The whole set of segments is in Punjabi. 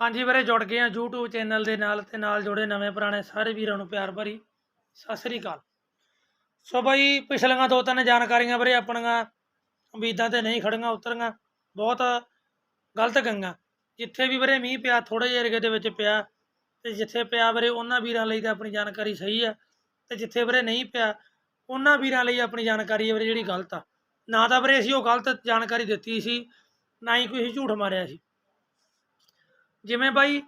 ਹਾਂਜੀ ਵੀਰੇ, ਜੁੜ ਗਏ ਆ YouTube ਚੈਨਲ ਦੇ ਨਾਲ ਤੇ ਨਾਲ ਜੁੜੇ ਨਵੇਂ ਪੁਰਾਣੇ ਸਾਰੇ ਵੀਰਾਂ ਨੂੰ ਪਿਆਰ ਭਰੀ ਸਤਿ ਸ੍ਰੀ ਅਕਾਲ। ਸੋ ਬਾਈ, ਪਿਛਲੀਆਂ ਦੋ ਤਿੰਨ ਜਾਣਕਾਰੀਆਂ ਵੀਰੇ ਆਪਣੀਆਂ, ਉਮੀਦਾਂ ਤੇ ਨਹੀਂ ਖੜੀਆਂ, ਉਤਰੀਆਂ, ਬਹੁਤ ਗਲਤ ਗੰਗਾ ਜਿੱਥੇ ਵੀ ਵੀਰੇ ਮੀਂਹ ਪਿਆ ਥੋੜੇ ਜਿਹੇ ਏਰੀਏ ਦੇ ਵਿੱਚ ਪਿਆ, ਤੇ ਜਿੱਥੇ ਪਿਆ ਵੀਰੇ, ਉਹਨਾਂ ਵੀਰਾਂ ਲਈ ਤਾਂ ਆਪਣੀ ਜਾਣਕਾਰੀ ਸਹੀ ਆ, ਤੇ ਜਿੱਥੇ ਵੀਰੇ ਨਹੀਂ ਪਿਆ, ਉਹਨਾਂ ਵੀਰਾਂ ਲਈ ਆਪਣੀ ਜਾਣਕਾਰੀ ਹੈ ਵੀਰੇ ਜਿਹੜੀ ਗਲਤ ਆ। ਨਾ ਤਾਂ ਵੀਰੇ ਅਸੀਂ ਉਹ ਗਲਤ ਜਾਣਕਾਰੀ ਦਿੱਤੀ ਸੀ, ਨਾ ਹੀ ਕੋਈ ਝੂਠ ਮਾਰਿਆ ਸੀ। ਜਿਵੇਂ ਬਾਈ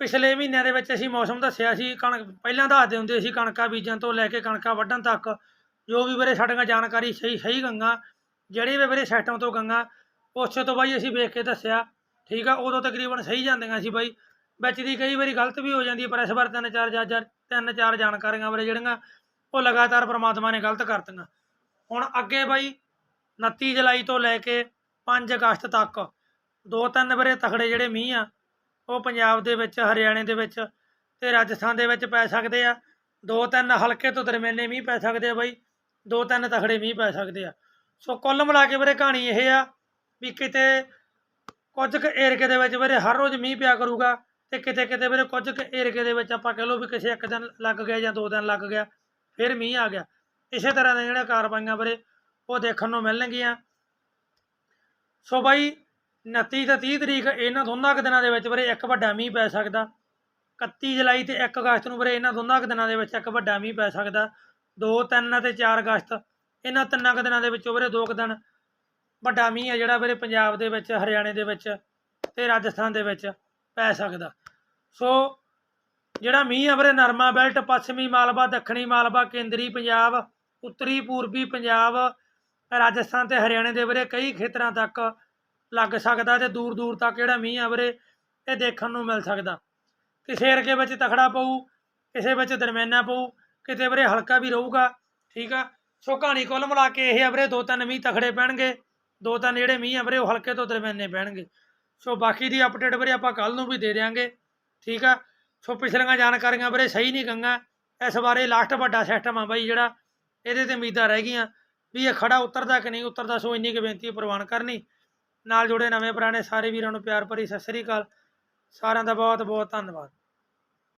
ਪਿਛਲੇ ਮਹੀਨਿਆਂ ਦੇ ਵਿੱਚ ਅਸੀਂ ਮੌਸਮ ਦੱਸਿਆ ਸੀ, ਕਣਕ ਪਹਿਲਾਂ ਦੱਸਦੇ ਹੁੰਦੇ ਸੀ ਕਣਕਾਂ ਬੀਜਣ ਤੋਂ ਲੈ ਕੇ ਕਣਕਾਂ ਵੱਢਣ ਤੱਕ, ਜੋ ਵੀ ਵੀਰੇ ਸਾਡੀਆਂ ਜਾਣਕਾਰੀ ਸਹੀ ਸਹੀ ਗੰਗਾ, ਜਿਹੜੇ ਵੀ ਵੀਰੇ ਸਿਸਟਮ ਤੋਂ ਗੰਗਾ, ਉਸੇ ਤੋਂ ਬਾਈ ਅਸੀਂ ਵੇਖ ਕੇ ਦੱਸਿਆ, ਠੀਕ ਆ, ਉਦੋਂ ਤਕਰੀਬਨ ਸਹੀ ਜਾਂਦੀਆਂ ਸੀ ਬਾਈ। ਵਿੱਚ ਦੀ ਕਈ ਵਾਰੀ ਗਲਤ ਵੀ ਹੋ ਜਾਂਦੀ ਪਰ ਇਸ ਵਾਰ ਤਿੰਨ ਚਾਰ ਜਾਂ ਜਾਂ, ਤਿੰਨ ਚਾਰ ਜਾਣਕਾਰੀਆਂ ਵੀਰੇ ਜਿਹੜੀਆਂ, ਉਹ ਲਗਾਤਾਰ ਪ੍ਰਮਾਤਮਾ ਨੇ ਗਲਤ ਕਰਤੀਆਂ। ਹੁਣ ਅੱਗੇ ਬਾਈ 29 ਜੁਲਾਈ ਤੋਂ ਲੈ ਕੇ 5 ਅਗਸਤ ਤੱਕ, ਦੋ ਤਿੰਨ ਵੀਰੇ ਤਖੜੇ ਜਿਹੜੇ ਮੀਂਹ ਆ ਉਹ ਪੰਜਾਬ ਦੇ ਵਿੱਚ, ਹਰਿਆਣੇ ਦੇ ਵਿੱਚ ਤੇ ਰਾਜਸਥਾਨ ਦੇ ਵਿੱਚ ਪੈ ਸਕਦੇ ਆ। ਦੋ ਤਿੰਨ ਹਲਕੇ ਤੋਂ ਦਰਮਿਆਨੇ ਮੀਂਹ ਪੈ ਸਕਦੇ ਆ ਬਾਈ। ਦੋ ਤਿੰਨ ਤਖੜੇ ਮੀਂਹ ਪੈ ਸਕਦੇ ਆ। ਸੋ ਕੁੱਲ ਮਿਲਾ ਕੇ ਵੀਰੇ ਕਹਾਣੀ ਇਹ ਆ ਵੀ ਕਿਤੇ ਕੁਝ ਕੁ ਏਰੀਏ ਦੇ ਵਿੱਚ ਵੀਰੇ ਹਰ ਰੋਜ਼ ਮੀਂਹ ਪਿਆ ਕਰੂਗਾ ਤੇ ਕਿਤੇ ਕਿਤੇ ਵੀਰੇ ਕੁਝ ਕੁ ਏਰੀਏ ਦੇ ਵਿੱਚ ਆਪਾਂ ਕਹ ਲਓ ਵੀ ਕਿਸੇ ਇੱਕ ਦਿਨ ਲੱਗ ਗਿਆ ਜਾਂ ਦੋ ਦਿਨ ਲੱਗ ਗਿਆ, ਫਿਰ ਮੀਂਹ ਆ ਗਿਆ। ਇਸੇ ਤਰ੍ਹਾਂ ਦੀਆਂ ਜਿਹੜੀਆਂ ਕਾਰਵਾਈਆਂ ਵੀਰੇ ਉਹ ਦੇਖਣ ਨੂੰ ਮਿਲਣਗੀਆਂ। ਸੋ ਬਾਈ 29 ਤੇ 30 ਤਰੀਕ ਇਹਨਾਂ ਦੋਨਾਂ ਕੁ ਦਿਨਾਂ ਦੇ ਵਿੱਚ ਵੀਰੇ ਇੱਕ ਵੱਡਾ ਮੀਂਹ ਪੈ ਸਕਦਾ। 31 ਜੁਲਾਈ ਤੇ 1 ਅਗਸਤ ਨੂੰ ਵੀਰੇ ਇਹਨਾਂ ਦੋਨਾਂ ਕੁ ਦਿਨਾਂ ਦੇ ਵਿੱਚ ਇੱਕ ਵੱਡਾ ਮੀਂਹ ਪੈ ਸਕਦਾ। 2 3 ਅਤੇ 4 ਅਗਸਤ, ਇਹਨਾਂ ਤਿੰਨਾਂ ਕੁ ਦਿਨਾਂ ਦੇ ਵਿੱਚੋਂ ਵੀਰੇ ਦੋ ਕੁ ਦਿਨ ਵੱਡਾ ਮੀਂਹ ਆ ਜਿਹੜਾ ਵੀਰੇ ਪੰਜਾਬ ਦੇ ਵਿੱਚ, ਹਰਿਆਣੇ ਦੇ ਵਿੱਚ ਤੇ ਰਾਜਸਥਾਨ ਦੇ ਵਿੱਚ ਪੈ ਸਕਦਾ। ਸੋ ਜਿਹੜਾ ਮੀਂਹ ਆ ਵੀਰੇ ਨਰਮਾ ਬੈਲਟ, ਪੱਛਮੀ ਮਾਲਵਾ, ਦੱਖਣੀ ਮਾਲਵਾ, ਕੇਂਦਰੀ ਪੰਜਾਬ, ਉੱਤਰੀ ਪੂਰਬੀ ਪੰਜਾਬ, ਰਾਜਸਥਾਨ ਤੇ ਹਰਿਆਣੇ ਦੇ ਵੀਰੇ ਕਈ ਖੇਤਰਾਂ ਤੱਕ ਲੱਗ ਸਕਦਾ ਤੇ ਦੂਰ ਦੂਰ ਤੱਕ ਜਿਹੜਾ ਮੀਂਹ ਆ ਵੀਰੇ, ਇਹ ਦੇਖਣ ਨੂੰ ਮਿਲ ਸਕਦਾ। ਕਿਸੇ ਅਰਗੇ ਵਿੱਚ ਤਖੜਾ ਪਊ, ਕਿਸੇ ਵਿੱਚ ਦਰਮਿਆਨਾ ਪਊ, ਕਿਤੇ ਵੀਰੇ ਹਲਕਾ ਵੀ ਰਹੂਗਾ, ਠੀਕ ਆ? ਸੋ ਕਹਾਣੀ ਕੁੱਲ ਮਿਲਾ ਕੇ ਇਹ ਆ ਵੀਰੇ, ਦੋ ਤਿੰਨ ਮੀਂਹ ਤਖੜੇ ਪੈਣਗੇ, ਦੋ ਤਿੰਨ ਜਿਹੜੇ ਮੀਂਹ ਆ ਵੀਰੇ, ਉਹ ਹਲਕੇ ਤੋਂ ਦਰਮਿਆਨੇ ਪੈਣਗੇ। ਸੋ ਬਾਕੀ ਦੀ ਅਪਡੇਟ ਵੀਰੇ ਆਪਾਂ ਕੱਲ ਨੂੰ ਵੀ ਦੇ ਦਿਆਂਗੇ, ਠੀਕ ਆ? ਸੋ ਪਿਛਲੀਆਂ ਜਾਣਕਾਰੀਆਂ ਵੀਰੇ ਸਹੀ ਨਹੀਂ ਗੰਗਾ, ਇਸ ਬਾਰੇ ਲਾਸਟ ਵੱਡਾ ਸਿਸਟਮ ਆ ਬਾਈ ਜਿਹੜਾ, ਇਹਦੇ ਤੇ ਉਮੀਦਾਂ ਰਹਿ ਗਈਆਂ, ਵੀ ਇਹ ਖੜਾ ਉਤਰਦਾ ਕਿ ਨਹੀਂ ਉਤਰਦਾ, ਸੋ ਇੰਨੀ ਕੁ ਬੇਨਤੀ ਪ੍ਰਵਾਨ ਕਰਨੀ। ਨਾਲ ਜੁੜੇ ਨਵੇਂ ਪੁਰਾਣੇ ਸਾਰੇ ਵੀਰਾਂ ਨੂੰ ਪਿਆਰ ਭਰੀ ਸਤਿ ਸ੍ਰੀ ਅਕਾਲ। ਸਾਰਿਆਂ ਦਾ ਬਹੁਤ ਬਹੁਤ ਧੰਨਵਾਦ।